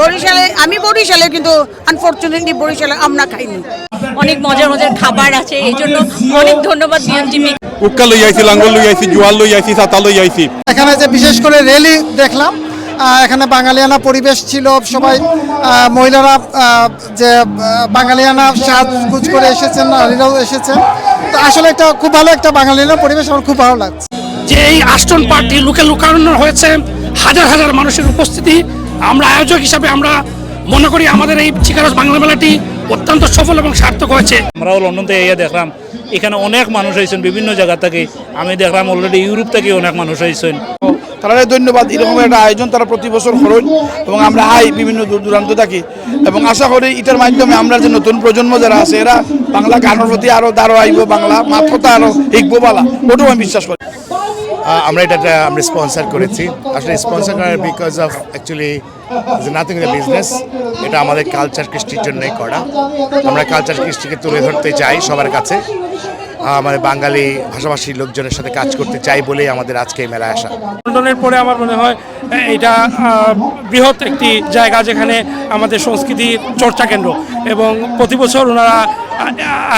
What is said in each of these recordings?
বরিশালে আমি বরিশালে কিন্তু আনফর্চুনেটলি বরিশালে আমরা খাইনি। অনেক মজার মজার খাবার আছে এই জন্য অনেক ধন্যবাদ বিএনজিপি উক্কা লই আইছি লাঙ্গল লই আইছি জোয়াল লই আইছি সাতা লই আইছি। এখানে যে বিশেষ করে র্যালি দেখলাম এখানে বাঙালিয়ানা পরিবেশ ছিল সবাই মহিলারা যে বাঙালিয়ানা সাজগুজ করে এসেছেন নারীরাও এসেছেন। তো আসলে একটা খুব ভালো একটা বাঙালিয়ানা পরিবেশ আমার খুব ভালো লাগছে। যে এই আষ্টন পার্টি লোকে লোকারণ্য হয়েছে হাজার হাজার মানুষের উপস্থিতি আমরা আয়োজক হিসাবে আমরা মনে করি আমাদের এই চিকারস বাংলা মেলাটি অত্যন্ত সফল এবং সার্থক হয়েছে। আমরাও লন্ডন থেকে ইয়ে দেখলাম এখানে অনেক মানুষ হয়েছেন বিভিন্ন জায়গা থেকে। আমি দেখলাম অলরেডি ইউরোপ থেকে অনেক মানুষ হয়েছেন। তারা ধন্যবাদ এরকম একটা আয়োজন তারা প্রতি বছর করেন এবং আমরা আই বিভিন্ন দূর দূরান্ত থাকি। এবং আশা করি এটার মাধ্যমে আমরা যে নতুন প্রজন্ম যারা আছে এরা বাংলা গানের প্রতি আরও দারো আইব বাংলা মাত্রতা আরও শিখব বালা ওটাও আমি বিশ্বাস করি। আমরা এটা আমরা স্পন্সর করেছি। আসলে স্পন্সর করার because of actually nothing the business এটা আমাদের কালচার কৃষ্টির জন্যই করা। আমরা কালচার কৃষ্টিকে তুলে ধরতে চাই সবার কাছে। আমাদের বাঙালি ভাষাভাষী লোকজনের সাথে কাজ করতে চাই বলেই আমাদের আজকে এই মেলায় আসা। লন্ডনের পরে আমার মনে হয় এটা বৃহৎ একটি জায়গা যেখানে আমাদের সংস্কৃতি চর্চা কেন্দ্র। এবং প্রতি বছর ওনারা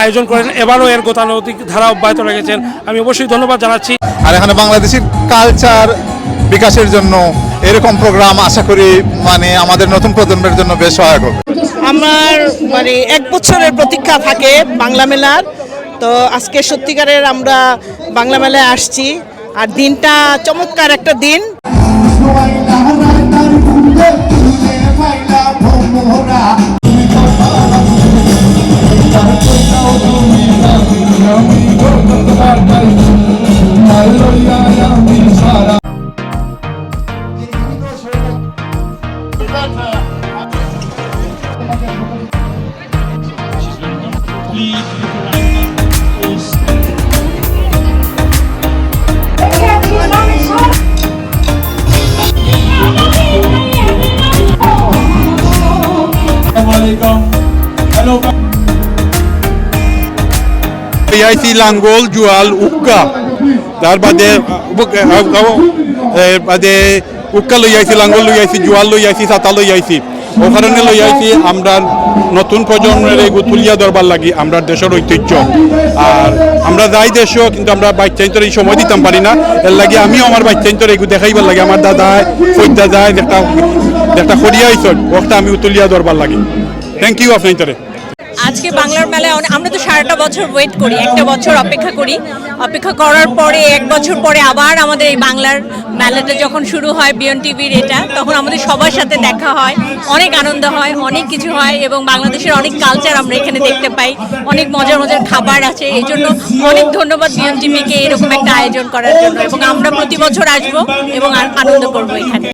আয়োজন করেন। এবারও এর গতানুগতিক ধারা অব্যাহত রেখেছেন। আমি অবশ্যই ধন্যবাদ জানাচ্ছি। আর এখানে বাংলাদেশের কালচার বিকাশের জন্য এরকম প্রোগ্রাম আশা করি মানে আমাদের নতুন প্রজন্মের জন্য বেশ সহায়ক হবে। আমার মানে এক বছরের প্রতীক্ষা থাকে বাংলা মেলার। তো আজকে সত্যিকারের আমরা বাংলা মেলায় আসছি। আর দিনটা চমৎকার একটা দিন। আইছি লাঙ্গল জোয়াল উক্কা তার বাদে বাদে উক্কা লই আইছি লাঙ্গল লই আইছি জোয়াল লই আইছি সাতা লই আইছি ও লই আইছি আমরা নতুন প্রজন্মের এই তুলিয়া দরবার লাগি আমরা দেশের ঐতিহ্য। আর আমরা যাই দেশ কিন্তু আমরা বাচ্চাইন্তর এই সময় দিতাম পারি না এর লাগে আমিও আমার বাচ্চাইন্তর এইগুলো দেখাইবার লাগে আমার দাদা ফৈদা যায় একটা একটা খড়িয়া আইসন ওটা আমি তুলিয়া দরবার লাগি থ্যাংক ইউ আপনার আজকে বাংলার মেলায় আমরা তো সারাটা বছর ওয়েট করি, একটা বছর অপেক্ষা করি। অপেক্ষা করার পরে, এক বছর পরে আবার আমাদের এই বাংলার মেলাটা যখন শুরু হয় বিয়ন টিভির এটা, তখন আমাদের সবার সাথে দেখা হয়, অনেক আনন্দ হয়, অনেক কিছু হয় এবং বাংলাদেশের অনেক কালচার আমরা এখানে দেখতে পাই। অনেক মজার মজার খাবার আছে। এই জন্য অনেক ধন্যবাদ বিয়ন টিভিকে এরকম একটা আয়োজন করার জন্য এবং আমরা প্রতি বছর আসব এবং আনন্দ করব এখানে।